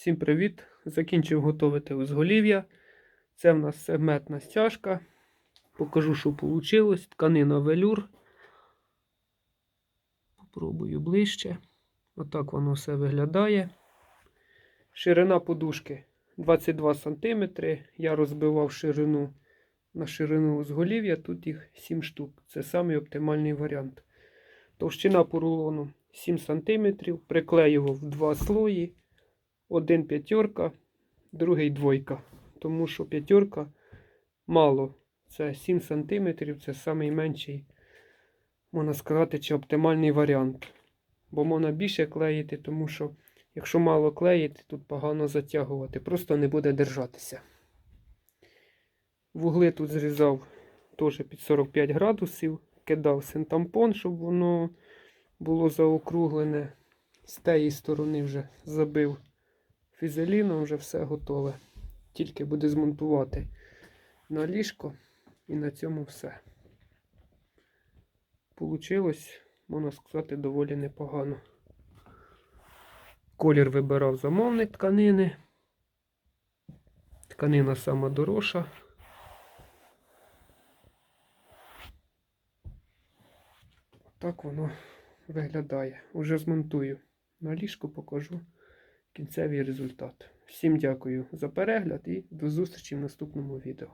Всім привіт! Закінчив готувати узголів'я. Це в нас сегментна стяжка. Покажу, що вийшло. Тканина велюр. Попробую ближче. Отак воно все виглядає. Ширина подушки 22 см. Я розбивав ширину на ширину узголів'я. Тут їх 7 штук. Це самий оптимальний варіант. Товщина по рулону 7 см. Приклеював два слої. Один п'ятерка, другий двойка. Тому що п'ятерка мало. Це 7 см, це найменший, можна сказати, чи оптимальний варіант. Бо можна більше клеїти, тому що якщо мало клеїти, тут погано затягувати, просто не буде держатися. Вугли тут зрізав теж під 45 градусів, кидав синтампон, щоб воно було заокруглене. З тієї сторони вже забив фізеліном, вже все готове. Тільки буде змонтувати на ліжко і на цьому все. Получилось, можна сказати, доволі непогано. Колір вибирав замовник тканини. Тканина сама дорожча. Так воно виглядає. Уже змонтую. На ліжку покажу кінцевий результат. Всім дякую за перегляд і до зустрічі в наступному відео.